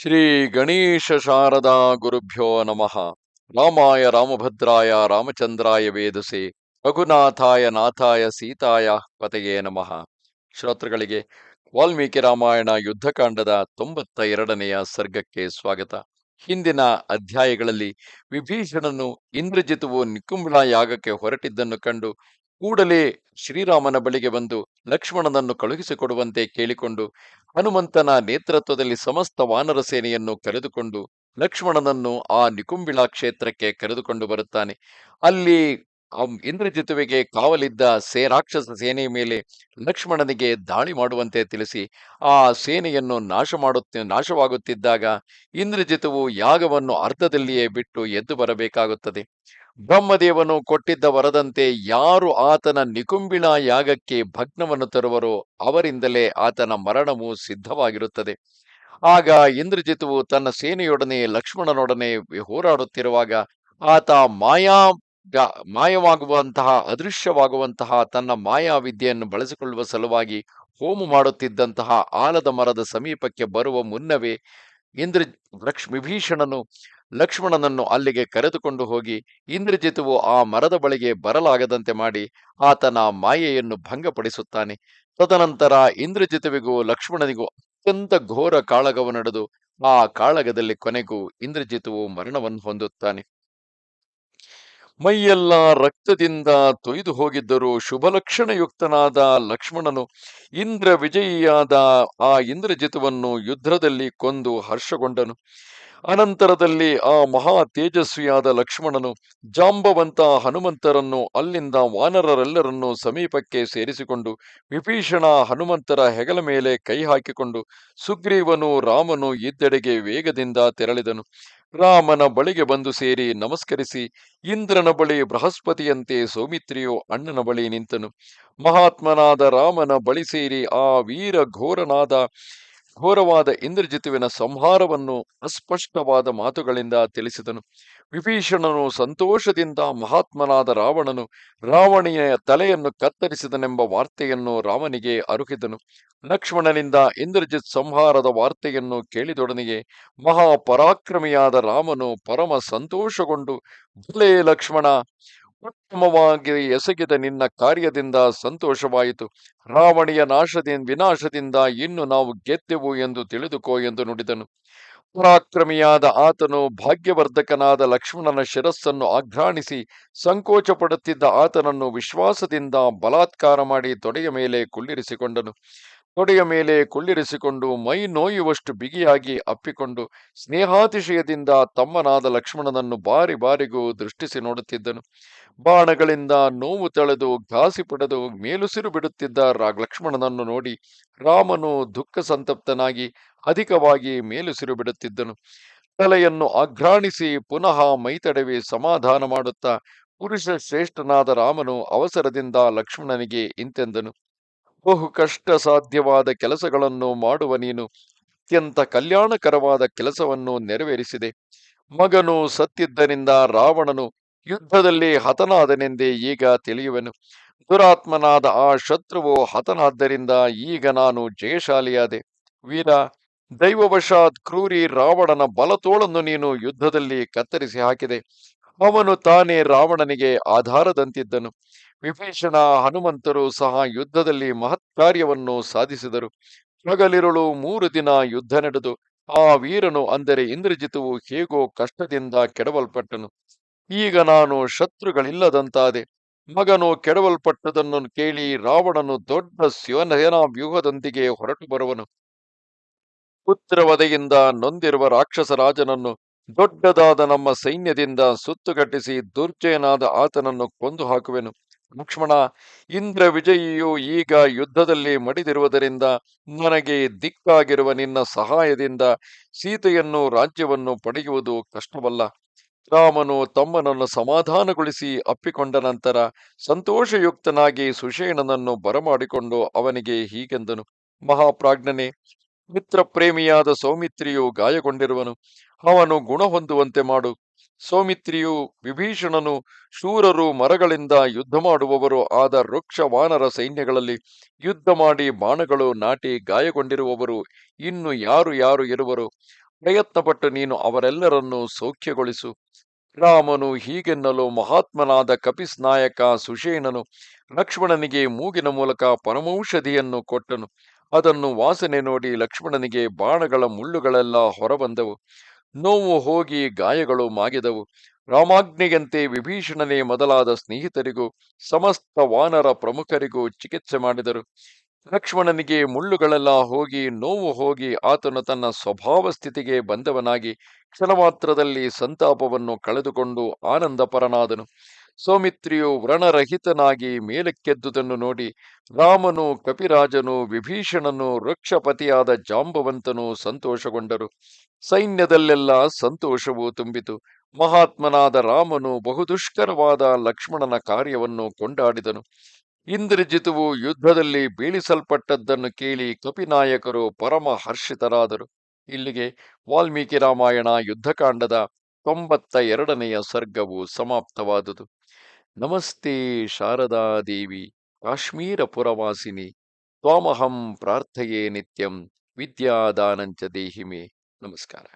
ಶ್ರೀ ಗಣೇಶ ಶಾರದಾ ಗುರುಭ್ಯೋ ನಮಃ. ರಾಮಾಯ ರಾಮಭದ್ರಾಯ ರಾಮಚಂದ್ರಾಯ ವೇದಸೆ. ರಘುನಾಥಾಯ ನಾಥಾಯ ಸೀತಾಯ ಪತೆಯೇ ನಮಃ. ಶ್ರೋತೃಗಳಿಗೆ ವಾಲ್ಮೀಕಿ ರಾಮಾಯಣ ಯುದ್ಧಕಾಂಡದ ತೊಂಬತ್ತ ಎರಡನೆಯ ಸರ್ಗಕ್ಕೆ ಸ್ವಾಗತ. ಹಿಂದಿನ ಅಧ್ಯಾಯಗಳಲ್ಲಿ ವಿಭೀಷಣನು ಇಂದ್ರಜಿತುವು ನಿಕುಂಬಳ ಯಾಗಕ್ಕೆ ಹೊರಟಿದ್ದನ್ನು ಕಂಡು ಕೂಡಲೇ ಶ್ರೀರಾಮನ ಬಳಿಗೆ ಬಂದು ಲಕ್ಷ್ಮಣನನ್ನು ಕಳುಹಿಸಿಕೊಡುವಂತೆ ಕೇಳಿಕೊಂಡು ಹನುಮಂತನ ನೇತೃತ್ವದಲ್ಲಿ ಸಮಸ್ತ ವಾನರ ಸೇನೆಯನ್ನು ಕರೆದುಕೊಂಡು ಲಕ್ಷ್ಮಣನನ್ನು ಆ ನಿಕುಂಬಿಳಾ ಕ್ಷೇತ್ರಕ್ಕೆ ಕರೆದುಕೊಂಡು ಬರುತ್ತಾನೆ. ಅಲ್ಲಿ ಇಂದ್ರಜಿತುವಿಗೆ ಕಾವಲಿದ್ದ ಸೇ ರಾಕ್ಷಸ ಸೇನೆಯ ಮೇಲೆ ಲಕ್ಷ್ಮಣನಿಗೆ ದಾಳಿ ಮಾಡುವಂತೆ ತಿಳಿಸಿ ಆ ಸೇನೆಯನ್ನು ನಾಶ ಮಾಡುತ್ತ ನಾಶವಾಗುತ್ತಿದ್ದಾಗ ಇಂದ್ರಜಿತುವು ಯಾಗವನ್ನು ಅರ್ಧದಲ್ಲಿಯೇ ಬಿಟ್ಟು ಎದ್ದು ಬರಬೇಕಾಗುತ್ತದೆ. ಬ್ರಹ್ಮದೇವನು ಕೊಟ್ಟಿದ್ದ ವರದಂತೆ ಯಾರು ಆತನ ನಿಕುಂಬಿಣ ಯಾಗಕ್ಕೆ ಭಗ್ನವನ್ನು ತರುವರೋ ಅವರಿಂದಲೇ ಆತನ ಮರಣವು ಸಿದ್ಧವಾಗಿರುತ್ತದೆ. ಆಗ ಇಂದ್ರಜಿತುವು ತನ್ನ ಸೇನೆಯೊಡನೆ ಲಕ್ಷ್ಮಣನೊಡನೆ ಹೋರಾಡುತ್ತಿರುವಾಗ ಆತ ಮಾಯಾ ಮಾಯವಾಗುವಂತಹ ಅದೃಶ್ಯವಾಗುವಂತಹ ತನ್ನ ಮಾಯಾ ವಿದ್ಯೆಯನ್ನು ಬಳಸಿಕೊಳ್ಳುವ ಸಲುವಾಗಿ ಹೋಮ ಮಾಡುತ್ತಿದ್ದಂತಹ ಆಲದ ಮರದ ಸಮೀಪಕ್ಕೆ ಬರುವ ಮುನ್ನವೇ ಇಂದ್ರ ಲಕ್ಷ್ ವಿಭೀಷಣನು ಲಕ್ಷ್ಮಣನನ್ನು ಅಲ್ಲಿಗೆ ಕರೆದುಕೊಂಡು ಹೋಗಿ ಇಂದ್ರಜಿತುವು ಆ ಮರದ ಬಳಿಗೆ ಬರಲಾಗದಂತೆ ಮಾಡಿ ಆತನ ಮಾಯೆಯನ್ನು ಭಂಗಪಡಿಸುತ್ತಾನೆ. ತದನಂತರ ಇಂದ್ರಜಿತುವಿಗೂ ಲಕ್ಷ್ಮಣನಿಗೂ ಅತ್ಯಂತ ಘೋರ ಕಾಳಗವು ನಡೆದು ಆ ಕಾಳಗದಲ್ಲಿ ಕೊನೆಗೂ ಇಂದ್ರಜಿತುವು ಮರಣವನ್ನು ಹೊಂದುತ್ತಾನೆ. ಮೈಯೆಲ್ಲ ರಕ್ತದಿಂದ ತೊಯ್ದು ಹೋಗಿದ್ದರೂ ಶುಭಲಕ್ಷಣಯುಕ್ತನಾದ ಲಕ್ಷ್ಮಣನು ಇಂದ್ರ ವಿಜಯಿಯಾದ ಆ ಇಂದ್ರಜಿತವನ್ನು ಯುದ್ಧದಲ್ಲಿ ಕೊಂದು ಹರ್ಷಗೊಂಡನು. ಅನಂತರದಲ್ಲಿ ಆ ಮಹಾ ತೇಜಸ್ವಿಯಾದ ಲಕ್ಷ್ಮಣನು ಜಾಂಬವಂತ ಹನುಮಂತರನ್ನು ಅಲ್ಲಿಂದ ವಾನರರೆಲ್ಲರನ್ನೂ ಸಮೀಪಕ್ಕೆ ಸೇರಿಸಿಕೊಂಡು ವಿಭೀಷಣ ಹನುಮಂತರ ಹೆಗಲ ಮೇಲೆ ಕೈ ಹಾಕಿಕೊಂಡು ಸುಗ್ರೀವನು ರಾಮನು ಇದ್ದೆಡೆಗೆ ವೇಗದಿಂದ ತೆರಳಿದನು. ರಾಮನ ಬಳಿಗೆ ಬಂದು ಸೇರಿ ನಮಸ್ಕರಿಸಿ, ಇಂದ್ರನ ಬಳಿ ಬೃಹಸ್ಪತಿಯಂತೆ ಸೌಮಿತ್ರಿಯು ಅಣ್ಣನ ಬಳಿ ನಿಂತನು. ಮಹಾತ್ಮನಾದ ರಾಮನ ಬಳಿ ಸೇರಿ ಆ ವೀರ ಘೋರನಾದ, ಘೋರವಾದ ಇಂದ್ರಜಿತುವಿನ ಸಂಹಾರವನ್ನು ಅಸ್ಪಷ್ಟವಾದ ಮಾತುಗಳಿಂದ ತಿಳಿಸಿದನು. ವಿಭೀಷಣನು ಸಂತೋಷದಿಂದ ಮಹಾತ್ಮನಾದ ರಾವಣನು ರಾವಣಿಯ ತಲೆಯನ್ನು ಕತ್ತರಿಸಿದನೆಂಬ ವಾರ್ತೆಯನ್ನು ರಾಮನಿಗೆ ಅರುಹಿದನು. ಲಕ್ಷ್ಮಣನಿಂದ ಇಂದ್ರಜಿತ್ ಸಂಹಾರದ ವಾರ್ತೆಯನ್ನು ಕೇಳಿದೊಡನೆಗೆ ಮಹಾಪರಾಕ್ರಮಿಯಾದ ರಾಮನು ಪರಮ ಸಂತೋಷಗೊಂಡು ಭಲೇ ಲಕ್ಷ್ಮಣ, ಉತ್ತಮವಾಗಿ ಎಸಗಿದ ನಿನ್ನ ಕಾರ್ಯದಿಂದ ಸಂತೋಷವಾಯಿತು. ರಾವಣಿಯ ನಾಶದಿಂದ ವಿನಾಶದಿಂದ ಇನ್ನು ನಾವು ಗೆದ್ದೆವು ಎಂದು ತಿಳಿದುಕೋ ಎಂದು ನುಡಿದನು. ಪರಾಕ್ರಮಿಯಾದ ಆತನು ಭಾಗ್ಯವರ್ಧಕನಾದ ಲಕ್ಷ್ಮಣನ ಶಿರಸ್ಸನ್ನು ಆಘ್ರಾಣಿಸಿ ಸಂಕೋಚ ಪಡುತ್ತಿದ್ದ ಆತನನ್ನು ವಿಶ್ವಾಸದಿಂದ ಬಲಾತ್ಕಾರ ಮಾಡಿ ತೊಡೆಯ ಮೇಲೆ ಕುಳ್ಳಿರಿಸಿಕೊಂಡನು. ತೊಡೆಯ ಮೇಲೆ ಕುಳ್ಳಿರಿಸಿಕೊಂಡು ಮೈ ನೋಯುವಷ್ಟು ಬಿಗಿಯಾಗಿ ಅಪ್ಪಿಕೊಂಡು ಸ್ನೇಹಾತಿಶಯದಿಂದ ತಮ್ಮನಾದ ಲಕ್ಷ್ಮಣನನ್ನು ಬಾರಿ ಬಾರಿಗೂ ದೃಷ್ಟಿಸಿ ನೋಡುತ್ತಿದ್ದನು. ಬಾಣಗಳಿಂದ ನೋವು ತಳೆದು ಘಾಸಿ ಪಡೆದು ಮೇಲುಸಿರು ಬಿಡುತ್ತಿದ್ದ ಲಕ್ಷ್ಮಣನನ್ನು ನೋಡಿ ರಾಮನು ದುಃಖ ಸಂತಪ್ತನಾಗಿ ಅಧಿಕವಾಗಿ ಮೇಲುಸಿರು ಬಿಡುತ್ತಿದ್ದನು. ತಲೆಯನ್ನು ಆಘ್ರಾಣಿಸಿ ಪುನಃ ಮೈತಡವಿ ಸಮಾಧಾನ ಮಾಡುತ್ತಾ ಪುರುಷ ಶ್ರೇಷ್ಠನಾದ ರಾಮನು ಅವಸರದಿಂದ ಲಕ್ಷ್ಮಣನಿಗೆ ಇಂತೆಂದನು. ಬಹು ಕಷ್ಟ ಸಾಧ್ಯವಾದ ಕೆಲಸಗಳನ್ನು ಮಾಡುವ ನೀನು ಅತ್ಯಂತ ಕಲ್ಯಾಣಕರವಾದ ಕೆಲಸವನ್ನು ನೆರವೇರಿಸಿದೆ. ಮಗನು ಸತ್ತಿದ್ದರಿಂದ ರಾವಣನು ಯುದ್ಧದಲ್ಲಿ ಹತನಾದನೆಂದೇ ಈಗ ತಿಳಿಯುವೆನು. ದುರಾತ್ಮನಾದ ಆ ಶತ್ರುವು ಹತನಾದ್ದರಿಂದ ಈಗ ನಾನು ಜಯಶಾಲಿಯಾದೆ. ವೀರ ದೈವವಶಾತ್ ಕ್ರೂರಿ ರಾವಣನ ಬಲತೋಳನ್ನು ನೀನು ಯುದ್ಧದಲ್ಲಿ ಕತ್ತರಿಸಿ ಹಾಕಿದೆ. ಅವನು ತಾನೇ ರಾವಣನಿಗೆ ಆಧಾರದಂತಿದ್ದನು. ವಿಭೀಷಣ ಹನುಮಂತರು ಸಹ ಯುದ್ಧದಲ್ಲಿ ಮಹತ್ ಕಾರ್ಯವನ್ನು ಸಾಧಿಸಿದರು. ಹಗಲಿರುಳು ಮೂರು ದಿನ ಯುದ್ಧ ನಡೆದು, ಆ ವೀರನು ಅಂದರೆ ಇಂದ್ರಜಿತುವು ಹೇಗೋ ಕಷ್ಟದಿಂದ ಕೆಡವಲ್ಪಟ್ಟನು. ಈಗ ನಾನು ಶತ್ರುಗಳಿಲ್ಲದಂತಾದೆ. ಮಗನು ಕೆಡವಲ್ಪಟ್ಟದನ್ನು ಕೇಳಿ ರಾವಣನು ದೊಡ್ಡ ಶಿವನಯನ ವ್ಯೂಹದೊಂದಿಗೆ ಹೊರಟು ಬರುವನು ಪುತ್ರವಧೆಯಿಂದ ನೊಂದಿರುವ ರಾಕ್ಷಸ ರಾಜನನ್ನು ದೊಡ್ಡದಾದ ನಮ್ಮ ಸೈನ್ಯದಿಂದ ಸುತ್ತುಗಟ್ಟಿಸಿ ದುರ್ಜಯನಾದ ಆತನನ್ನು ಕೊಂದು ಹಾಕುವೆನು. ಲಕ್ಷ್ಮಣ ಇಂದ್ರ ವಿಜಯಿಯು ಈಗ ಯುದ್ಧದಲ್ಲಿ ಮಡಿದಿರುವುದರಿಂದ ನನಗೆ ದಿಕ್ಕಾಗಿರುವ ನಿನ್ನ ಸಹಾಯದಿಂದ ಸೀತೆಯನ್ನು ರಾಜ್ಯವನ್ನು ಪಡೆಯುವುದು ಕಷ್ಟವಲ್ಲ. ರಾಮನು ತಮ್ಮನನ್ನು ಸಮಾಧಾನಗೊಳಿಸಿ ಅಪ್ಪಿಕೊಂಡ ನಂತರ ಸಂತೋಷಯುಕ್ತನಾಗಿ ಸುಷೇಣನನ್ನು ಬರಮಾಡಿಕೊಂಡು ಅವನಿಗೆ ಹೀಗೆಂದನು. ಮಹಾಪ್ರಾಜ್ಞನೆ ಮಿತ್ರ ಪ್ರೇಮಿಯಾದ ಸೌಮಿತ್ರಿಯು ಗಾಯಗೊಂಡಿರುವನು. ಅವನು ಗುಣ ಹೊಂದುವಂತೆ ಮಾಡು. ಸೌಮಿತ್ರಿಯು ವಿಭೀಷಣನು ಶೂರರು ಮರಗಳಿಂದ ಯುದ್ಧ ಮಾಡುವವರು, ಆದ ವೃಕ್ಷ ವಾನರ ಸೈನ್ಯಗಳಲ್ಲಿ ಯುದ್ಧ ಮಾಡಿ ಬಾಣಗಳು ನಾಟಿ ಗಾಯಗೊಂಡಿರುವವರು, ಇನ್ನು ಯಾರು ಯಾರು ಇರುವರು? ಪ್ರಯತ್ನಪಟ್ಟು ನೀನು ಅವರೆಲ್ಲರನ್ನೂ ಸೌಖ್ಯಗೊಳಿಸು. ರಾಮನು ಹೀಗೆನ್ನಲು ಮಹಾತ್ಮನಾದ ಕಪಿಸ್ ನಾಯಕ ಸುಷೇಣನು ಲಕ್ಷ್ಮಣನಿಗೆ ಮೂಗಿನ ಮೂಲಕ ಪರಮೌಷಧಿಯನ್ನು ಕೊಟ್ಟನು. ಅದನ್ನು ವಾಸನೆ ನೋಡಿ ಲಕ್ಷ್ಮಣನಿಗೆ ಬಾಣಗಳ ಮುಳ್ಳುಗಳೆಲ್ಲ ಹೊರಬಂದವು. ನೋವು ಹೋಗಿ ಗಾಯಗಳು ಮಾಗಿದವು. ರಾಮಾಜ್ಞೆಯಂತೆ ವಿಭೀಷಣನೇ ಮೊದಲಾದ ಸ್ನೇಹಿತರಿಗೂ, ಸಮಸ್ತ ವಾನರ ಪ್ರಮುಖರಿಗೂ ಚಿಕಿತ್ಸೆ ಮಾಡಿದರು. ಲಕ್ಷ್ಮಣನಿಗೆ ಮುಳ್ಳುಗಳೆಲ್ಲ ಹೋಗಿ, ನೋವು ಹೋಗಿ ಆತನು ತನ್ನ ಸ್ವಭಾವ ಸ್ಥಿತಿಗೆ ಬಂದವನಾಗಿ ಕ್ಷಣಮಾತ್ರದಲ್ಲಿ ಸಂತಾಪವನ್ನು ಕಳೆದುಕೊಂಡು ಆನಂದಪರನಾದನು. ಸೌಮಿತ್ರಿಯು ವ್ರಣರಹಿತನಾಗಿ ಮೇಲಕ್ಕೆದ್ದುದನ್ನು ನೋಡಿ ರಾಮನು, ಕಪಿರಾಜನು, ವಿಭೀಷಣನು, ವೃಕ್ಷಪತಿಯಾದ ಜಾಂಬವಂತನು ಸಂತೋಷಗೊಂಡರು. ಸೈನ್ಯದಲ್ಲೆಲ್ಲ ಸಂತೋಷವು ತುಂಬಿತು. ಮಹಾತ್ಮನಾದ ರಾಮನು ಬಹುದುಷ್ಕರವಾದ ಲಕ್ಷ್ಮಣನ ಕಾರ್ಯವನ್ನು ಕೊಂಡಾಡಿದನು. ಇಂದ್ರಜಿತುವು ಯುದ್ಧದಲ್ಲಿ ಬೀಳಿಸಲ್ಪಟ್ಟದ್ದನ್ನು ಕೇಳಿ ಕಪಿನಾಯಕರು ಪರಮ ಹರ್ಷಿತರಾದರು ಇಲ್ಲಿಗೆ ವಾಲ್ಮೀಕಿ ರಾಮಾಯಣ ಯುದ್ಧಕಾಂಡದ ತೊಂಬತ್ತ ಎರಡನೆಯ ಸರ್ಗವು ಸಮಾಪ್ತವಾದುದು. ನಮಸ್ತೆ ಶಾರದಾದೇವಿ ಕಾಶ್ಮೀರ ಪುರವಾಸಿನಿ ತ್ವಾಮಹಂ ಪ್ರಾರ್ಥಯೇ ನಿತ್ಯಂ ವಿದ್ಯಾದಾನಂಚ ದೇಹಿಮೆ. ನಮಸ್ಕಾರ.